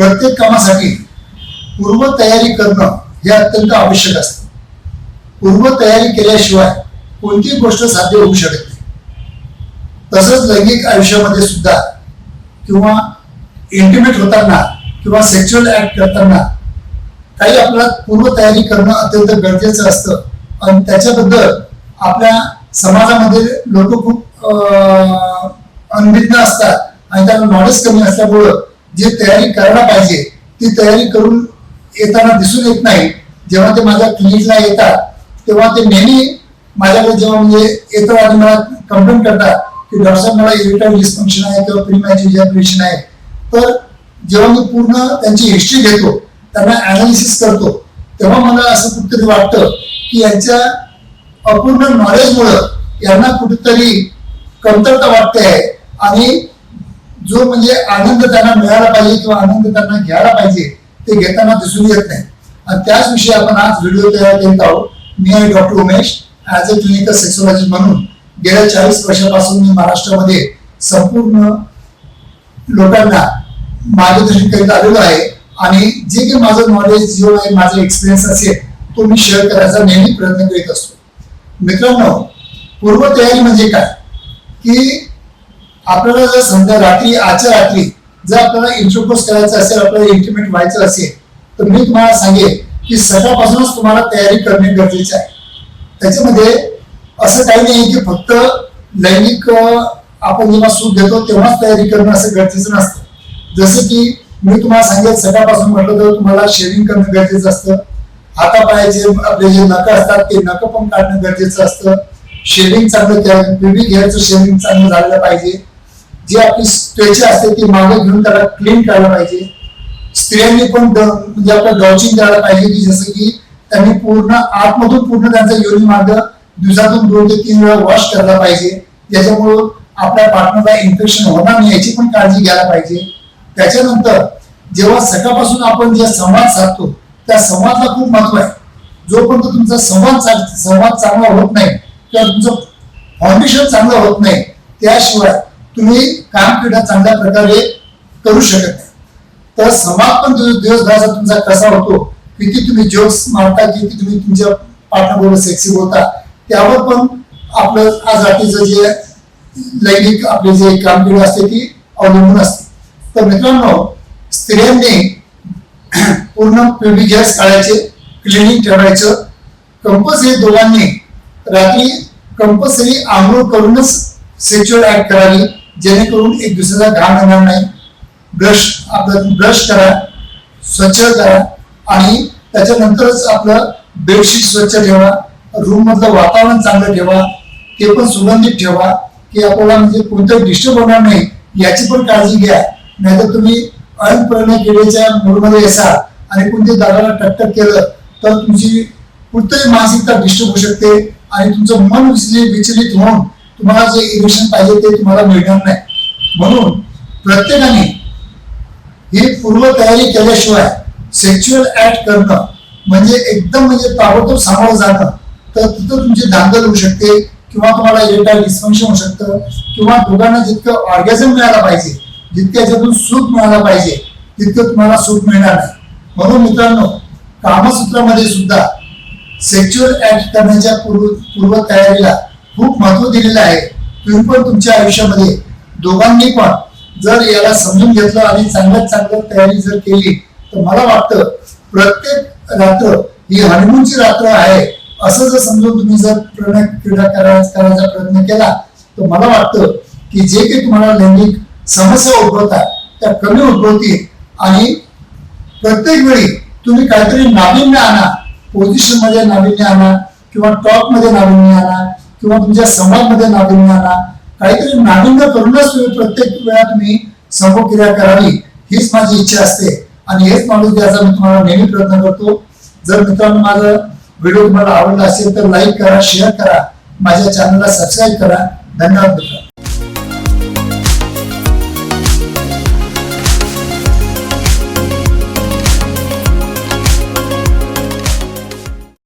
प्रत्येक कामासाठी पूर्वतयारी करणं हे अत्यंत आवश्यक असतं. पूर्व तयारी केल्याशिवाय कोणतीही गोष्ट साध्य होऊ शकत नाही. तसंच लैंगिक आयुष्यामध्ये सुद्धा किंवा इंटिमेट होताना किंवा सेक्च्युअल ऍक्ट करताना काही आपल्याला पूर्वतयारी करणं अत्यंत गरजेचं असतं. आणि त्याच्याबद्दल आपल्या समाजामध्ये लोक खूप अं, अनभिज्ञ असतात आणि त्यांना नॉलेज कमी असल्यामुळं जी तयारी करायला पाहिजे ती तयारी करून येताना दिसून येत नाही. जेव्हा ते माझ्या क्लिनिकला येतात तेव्हा ते नेहमी माझ्याकडे जेव्हा म्हणजे येतो आणि मला कंप्लेंट करतात की डॉक्टर साहेब मला इरिटाईल डिस्फंक्शन आहे किंवा प्रीमॅच आहे तर जेव्हा मी पूर्ण त्यांची हिस्ट्री घेतो त्यांना अनालिसिस करतो तेव्हा मला असं कुठेतरी वाटतं की यांच्या अपूर्ण नॉलेजमुळं यांना कुठेतरी कमतरता वाटते आहे आणि जो म्हणजे आनंद त्यांना मिळाला पाहिजे किंवा आनंद त्यांना घ्यायला पाहिजे ते घेताना दिसून येत नाही. आणि त्याच विषयी आपण आज व्हिडिओ तयार करीत आहोत. मी आहे doctor Umesh as a clinical sexologist म्हणून गेल्या चाळीस वर्षापासून मी महाराष्ट्रामध्ये संपूर्ण लोकांना मार्गदर्शन करीत आलेलो आहे. आणि जे काही माझं नॉलेज जो आहे माझा एक्सपिरियन्स असेल तो मी शेअर करायचा नेहमी प्रयत्न करीत असतो. मित्रांनो पूर्व तयारी म्हणजे काय? की आपल्याला जर समजा रात्री आजच्या रात्री जर आपल्याला इंट्रोपोज करायचं असेल आपल्याला इंटिमेट व्हायचं असेल तर मी तुम्हाला सांगेन की सकाळपासूनच तुम्हाला तयारी करणे गरजेचे आहे. त्याच्यामध्ये असं काही नाही की फक्त लैंगिक आपण जेव्हा सूट घेतो तेव्हाच तयारी करणं असं गरजेचं नसतं. जसं की मी तुम्हाला सांगेल सकाळपासून म्हटलं तर तुम्हाला शेविंग करणं गरजेचं असतं. हातापायाचे आपले जे नख असतात ते नख पण काढणं गरजेचं असतं. शेविंग चांगलं बेबी हेअरचं शेविंग चांगलं झालेलं पाहिजे. जी आपली त्वचा असते ती मागे घेऊन त्याला क्लीन करायला पाहिजे. स्त्रियांनी पण म्हणजे आपलं डॉचिंग करायला पाहिजे की जसं की त्यांनी पूर्ण आतमधून पूर्ण त्यांचा योनी मार्ग दिवसातून दोन ते तीन वेळा वॉश करायला पाहिजे. ज्याच्यामुळं आपल्या पार्टनरला इन्फेक्शन होणार नाही याची पण काळजी घ्यायला पाहिजे. त्याच्यानंतर जेव्हा सकाळपासून आपण जे संवाद साधतो त्या संवादला खूप महत्त्व आहे. जोपर्यंत तुमचा संवाद संवाद चांगला होत नाही किंवा तुमचं फाउंडेशन चांगलं होत नाही त्याशिवाय तुम्ही काम क्रीडा चांगल्या प्रकारे करू शकत नाही. तर संवाद पण दिवसभराचा तुमचा कसा होतो किती तुम्ही जोक्स मारता किती तुम्ही तुमच्या पार्टनर बरोबर सेक्सी बोलता त्यावर पण आपलं आज रात्रीचं जे लैंगिक आपले जे कामगिरी असते ती अवलंबून असते. तर मित्रांनो स्त्रियांनी पूर्ण पिढी गॅस काढायचे क्लिनिंग ठेवायचं. कंपल्सरी दोघांनी रात्री कंपल्सरी आंघोळ करूनच सेक्च्युअल ऍक्ट करावी. जेणेकरून एक दुसऱ्याचा घाण होणार नाही. ब्रश आपलं ब्रश करा स्वच्छ करा आणि त्याच्यानंतरच आपलं बेडशीट स्वच्छ ठेवा रूम मधलं वातावरण चांगलं ठेवा ते पण सुगंधित ठेवा की आपल्याला म्हणजे कोणतं डिस्टर्ब होणार नाही याची पण काळजी घ्या. नाहीतर तुम्ही अनप्रेरणा केलेच्या मूडमध्ये असाल आणि कोणत्या दादाला टक्कर केलं तर तुमची कुठतरी मानसिकता डिस्टर्ब होऊ शकते आणि तुमचं मन विचलित होऊन तुम्हाला जे इलेक्शन पाहिजे ते तुम्हाला मिळणार नाही. म्हणून प्रत्येकाने ही पूर्व तयारी केल्याशिवाय सेक्च्युअल ऍक्ट करणं म्हणजे एकदम म्हणजे ताबडतोब सामोरं जाणं. तर तिथं तुमची दांगल होऊ शकते किंवा तुम्हाला इरेटाईल डिस्फंक्शन होऊ शकतं किंवा दोघांना जितकं ऑर्गॅझम मिळाला पाहिजे जितक्या याच्यातून सुख मिळाला पाहिजे तितकं तुम्हाला सुख मिळणार नाही. म्हणून मित्रांनो कामसूत्रामध्ये सुद्धा सेक्च्युअल ऍक्ट करण्याच्या पूर्व पूर्व तयारीला खूप महत्त्व दिलेलं आहे. तुम्ही पण तुमच्या आयुष्यामध्ये दोघांनी पण जर याला समजून घेतलं आणि चांगल्यात चांगलं तयारी जर केली तर मला वाटतं प्रत्येक रात्र ही हनुमूनची रात्र आहे. असं जर समजून तुम्ही जर प्रणय क्रीडा करायचा प्रयत्न केला तर मला वाटतं की जे काही तुम्हाला लैंगिक समस्या उद्भवतात त्या कमी उद्भवतील. आणि प्रत्येक वेळी तुम्ही काहीतरी नाविन्य आणा. पोझिशनमध्ये नाविन्य आणा किंवा टॉपमध्ये नाविन्य आणा. किंवा तुमच्या संवादमध्ये काहीतरी नाविन्य करूनच तुम्ही प्रत्येक वेळा तुम्ही संभोक्रिया करावी हीच माझी इच्छा असते. आणि हेच माणूस द्यायचा मी तुम्हाला नेहमी प्रयत्न करतो. जर मित्रांनो माझा व्हिडिओ तुम्हाला आवडला असेल तर लाईक करा शेअर करा माझ्या चॅनलला सबस्क्राईब करा. धन्यवाद मित्रांनो.